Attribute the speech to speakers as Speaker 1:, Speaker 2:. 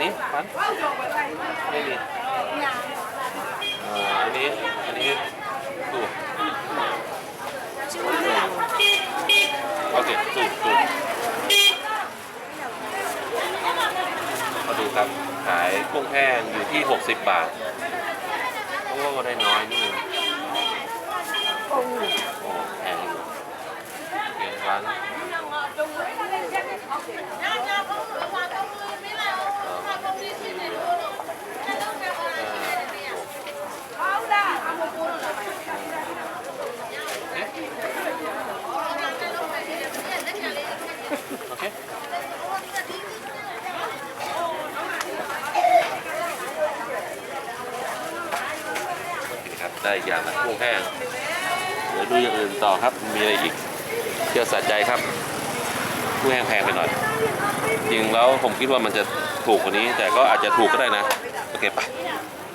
Speaker 1: นไม่มีอ่าอันนี้ อันนี้ดูโอเคดูดูมาดูครับ ขายกุ้งแห้งอยู่ที่ 60 บาทโอ้ได้น้อยนิดนึงโอ้แพงอยู่โอเคร้านโอเคนี่ครับ ได้อย่างนะกุ้งแห้งเดี๋ยวดูอย่างอื่นต่อครับมีอะไรอีกเที่ยวสะใจครับกุ้งแห้งแพงไปหน่อยจริงแล้วผมคิดว่ามันจะถูกกว่านี้ แต่ก็อาจจะถูกก็ได้นะโอเคไป